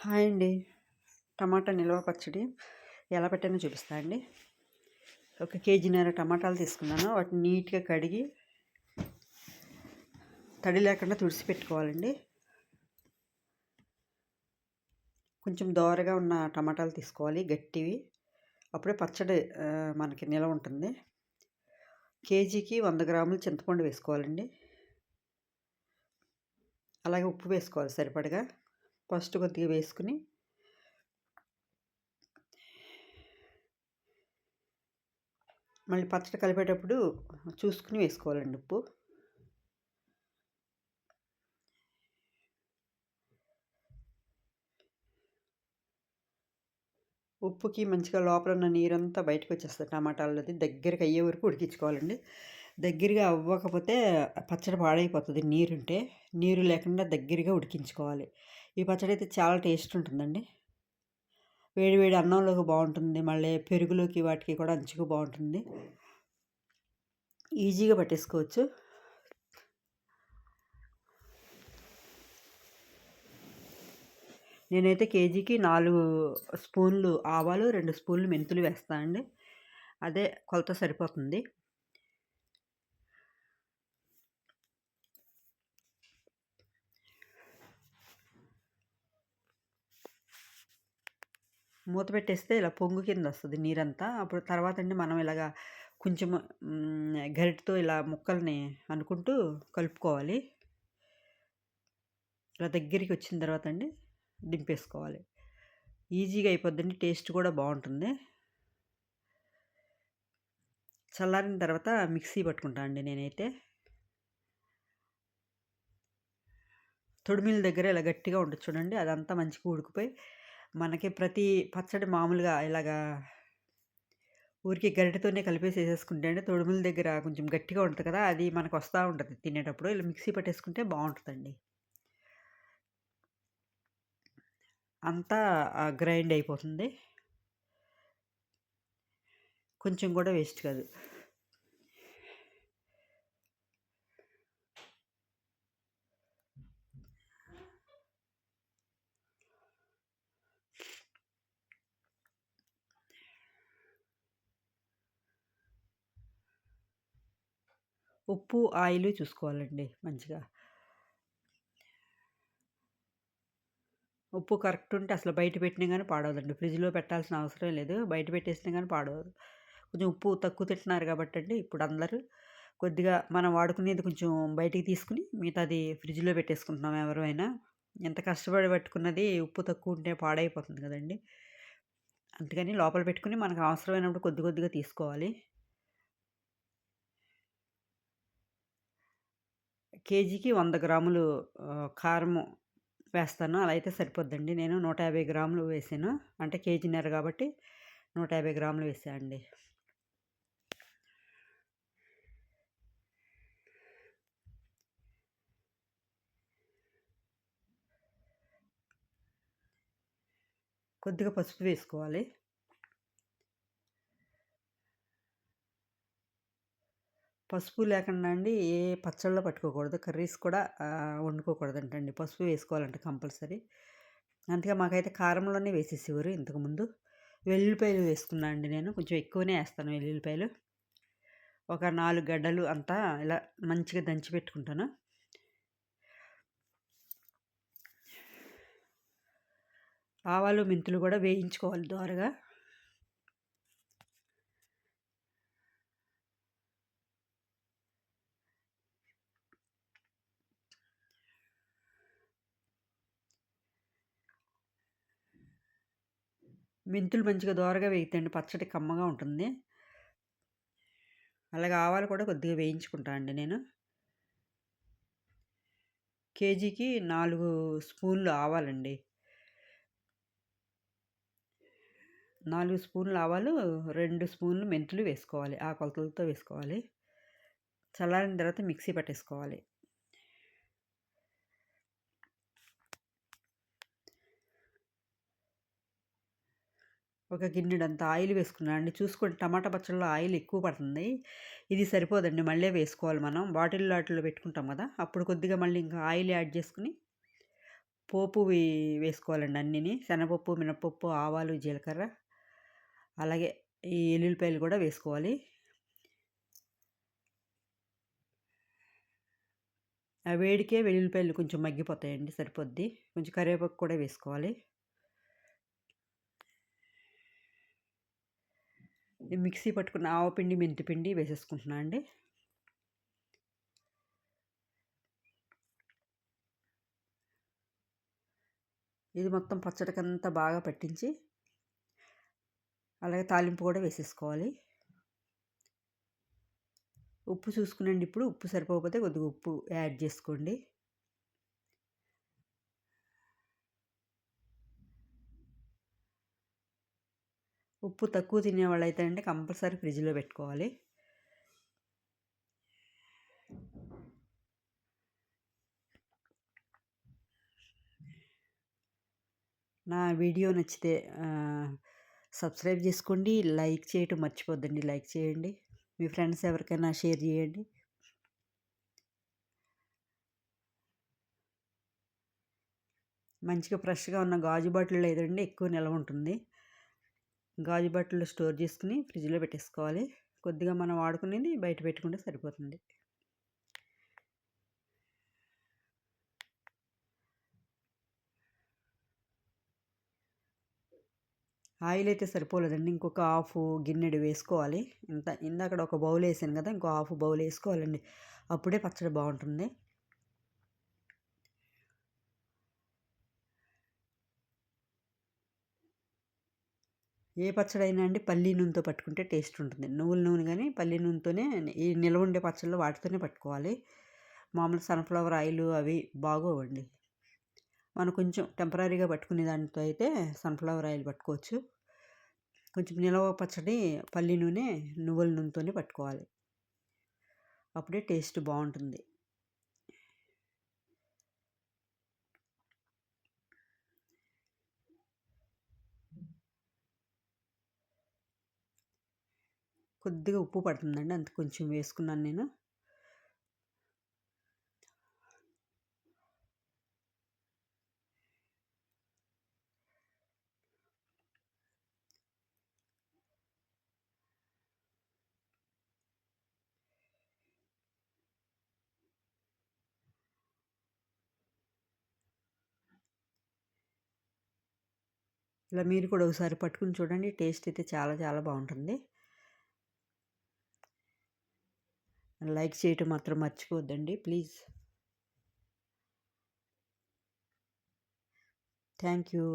Hi అండి. టమాటా నిల్వ పచ్చడి ఎలా పెట్టానో చూపిస్తా అండి. ఒక కేజీన్నర టమాటాలు తీసుకున్నాను. వాటిని నీట్గా కడిగి తడి లేకుండా తుడిసి పెట్టుకోవాలండి. కొంచెం దోరగా ఉన్న టమాటాలు తీసుకోవాలి. గట్టివి. అప్పుడే పచ్చడి మనకి నిల్వ ఉంటుంది. కేజీకి వంద గ్రాములు చింతపండు వేసుకోవాలండి. అలాగే ఉప్పు వేసుకోవాలి సరిపడగా. ఫస్ట్ కొద్దిగా వేసుకుని మళ్ళీ పచ్చడి కలిపేటప్పుడు చూసుకుని వేసుకోవాలండి ఉప్పు. ఉప్పుకి మంచిగా లోపల ఉన్న నీరంతా బయటకు వచ్చేస్తుంది టమాటాలది దగ్గరికి అయ్యే వరకు ఉడికించుకోవాలండి. దగ్గరగా అవ్వకపోతే పచ్చడి పాడైపోతుంది నీరుంటే నీరు లేకుండా దగ్గరగా ఉడికించుకోవాలి. ఈ పచ్చడి అయితే చాలా టేస్ట్ ఉంటుందండి. వేడి వేడి అన్నంలోకి బాగుంటుంది. మళ్ళీ పెరుగులోకి వాటికి కూడా అంచుకు బాగుంటుంది. ఈజీగా పట్టేసుకోవచ్చు. నేనైతే కేజీకి నాలుగు స్పూన్లు ఆవాలు రెండు స్పూన్లు మెంతులు వేస్తానండి. అదే కొలత సరిపోతుంది. మూత పెట్టేస్తే ఇలా పొంగు కింద వస్తుంది నీరంతా. అప్పుడు తర్వాత అండి మనం ఇలాగా కొంచెం గరిటతో ఇలా ముక్కల్ని అనుకుంటూ కలుపుకోవాలి. ఇలా దగ్గరికి వచ్చిన తర్వాత అండి దింపేసుకోవాలి. ఈజీగా అయిపోద్దండి టేస్ట్ కూడా బాగుంటుంది. చల్లారిన తర్వాత మిక్సీ పట్టుకుంటా అండి నేనైతే. తొడిమిల దగ్గర ఇలా గట్టిగా ఉండొచ్చు చూడండి అదంతా మంచిగా ఉడికిపోయి మనకి ప్రతి పచ్చడి మామూలుగా ఇలాగా ఊరికి గరిటెతోనే కలిపేసి వేసేసుకుంటే అంటే తొడుముల దగ్గర కొంచెం గట్టిగా ఉంటుంది కదా అది మనకు వస్తూ ఉంటుంది తినేటప్పుడు. ఇలా మిక్సీ పట్టేసుకుంటే బాగుంటుందండి. అంతా గ్రైండ్ అయిపోతుంది. కొంచెం కూడా వేస్ట్ కాదు. ఉప్పు ఆయిల్ చూసుకోవాలండి మంచిగా. ఉప్పు కరెక్ట్ ఉంటే అసలు బయట పెట్టినా కానీ పాడవదండి. ఫ్రిడ్జ్లో పెట్టాల్సిన అవసరం లేదు. బయట పెట్టేసినా కానీ పాడవదు. కొంచెం ఉప్పు తక్కువ తింటున్నారు కాబట్టి అండి ఇప్పుడు అందరూ కొద్దిగా మనం వాడుకునేది కొంచెం బయటికి తీసుకుని మిగతాది ఫ్రిడ్జ్లో పెట్టేసుకుంటున్నాం ఎవరైనా ఎంత కష్టపడి పెట్టుకున్నది ఉప్పు తక్కువ ఉంటే పాడైపోతుంది కదండి. అందుకని లోపల పెట్టుకుని మనకు అవసరమైనప్పుడు కొద్ది కొద్దిగా తీసుకోవాలి. కేజీకి వంద గ్రాములు కారము వేస్తాను. అలా అయితే సరిపోద్దండి. నేను నూట యాభై గ్రాములు వేసాను. అంటే కేజీన్నర కాబట్టి నూట యాభై గ్రాములు వేసానండి కొద్దిగా పసుపు వేసుకోవాలి. పసుపు లేకుండా అండి ఏ పచ్చళ్ళు పట్టుకోకూడదు. కర్రీస్ కూడా వండుకోకూడదు అంటండి పసుపు వేసుకోవాలంట కంపల్సరీ. అందుకే మాకైతే కారంలోనే వేసేసేవారు ఇంతకుముందు వెల్లుల్లిపాయలు వేసుకున్నా అండి నేను. కొంచెం ఎక్కువనే వేస్తాను వెల్లుల్లిపాయలు. ఒక నాలుగు గడ్డలు అంతా ఇలా మంచిగా దంచి పెట్టుకుంటాను. ఆవాలు మెంతులు కూడా వేయించుకోవాలి దోరగా. మెంతులు మంచిగా దోరగా వేయితండి పచ్చడి కమ్మగా ఉంటుంది. అలాగే ఆవాలు కూడా కొద్దిగా వేయించుకుంటాను అండి నేను. కేజీకి నాలుగు స్పూన్లు ఆవాలండి. నాలుగు స్పూన్లు ఆవాలు రెండు స్పూన్లు మెంతులు వేసుకోవాలి. ఆ కొలతలతో వేసుకోవాలి. చల్లారిన తర్వాత మిక్సీ పట్టేసుకోవాలి. ఒక గిన్నెడంత ఆయిల్ వేసుకున్నాను అండి. చూసుకోండి టమాటా పచ్చళ్ళలో ఆయిల్ ఎక్కువ పడుతుంది. ఇది సరిపోదండి మళ్ళీ వేసుకోవాలి మనం. బాటిల్లో వాటిలో పెట్టుకుంటాం కదా అప్పుడు కొద్దిగా మళ్ళీ ఇంకా ఆయిల్ యాడ్ చేసుకుని పోపు వేసుకోవాలండి అన్నిని. శనగపప్పు మినపప్పు ఆవాలు జీలకర్ర అలాగే ఈ ఎల్లుల్లిపాయలు కూడా వేసుకోవాలి. ఆ వేడికే వెల్లుల్లిపాయలు కొంచెం మగ్గిపోతాయండి సరిపోద్ది. కొంచెం కరివేపాకు కూడా వేసుకోవాలి. మిక్సీ పట్టుకున్న ఆవపిండి మెంతిపిండి వేసేసుకుంటున్నా అండి. ఇది మొత్తం పచ్చడికంతా బాగా పట్టించి అలాగే తాలింపు కూడా వేసేసుకోవాలి. ఉప్పు చూసుకునండి ఇప్పుడు ఉప్పు సరిపోకపోతే కొద్దిగా ఉప్పు యాడ్ చేసుకోండి. ఉప్పు తక్కువ తినేవాళ్ళు అయితే అంటే కంపల్సరీ ఫ్రిడ్జ్లో పెట్టుకోవాలి. నా వీడియో నచ్చితే సబ్స్క్రైబ్ చేసుకోండి లైక్ చేయటం మర్చిపోద్దండి లైక్ చేయండి. మీ ఫ్రెండ్స్ ఎవరికైనా షేర్ చేయండి. మంచిగా ఫ్రెష్గా ఉన్న గాజు బాటిల్ లేదండి ఎక్కువ నిల్వ ఉంటుంది. గాజు బట్టలు స్టోర్ చేసుకుని ఫ్రిడ్జ్లో పెట్టేసుకోవాలి. కొద్దిగా మనం వాడుకునేది బయట పెట్టుకుంటే సరిపోతుంది. ఆయిల్ అయితే సరిపోలేదండి. ఇంకొక హాఫ్ గిన్నెడు వేసుకోవాలి. ఇంత ఇందాక ఒక బౌల్ వేసాను కదా ఇంకో హాఫ్ బౌల్ వేసుకోవాలండి. అప్పుడే పచ్చడి బాగుంటుంది. ఏ పచ్చడి అయినా అండి పల్లి నూనెతో పట్టుకుంటే టేస్ట్ ఉంటుంది. నువ్వుల నూనె కానీ పల్లి నూనెతోనే ఈ నిల్వ ఉండే పచ్చళ్ళు వాటితోనే పట్టుకోవాలి. మామూలు సన్ఫ్లవర్ ఆయిల్ అవి బాగోవండి. మనం కొంచెం టెంపరీగా పట్టుకునే దానితో అయితే సన్ఫ్లవర్ ఆయిల్ పట్టుకోవచ్చు. కొంచెం నిలవ పచ్చడి పల్లి నూనె నువ్వుల నూనెతోనే పట్టుకోవాలి. అప్పుడే టేస్ట్ బాగుంటుంది. కొద్దిగా ఉప్పు పడుతుందండి. అంత కొంచెం వేసుకున్నాను నేను. ఇలా మీరు కూడా ఒకసారి పట్టుకుని చూడండి. టేస్ట్ అయితే చాలా చాలా బాగుంటుంది. లైక్ చేయటం మాత్రం మర్చిపోద్దండి ప్లీజ్. Thank you.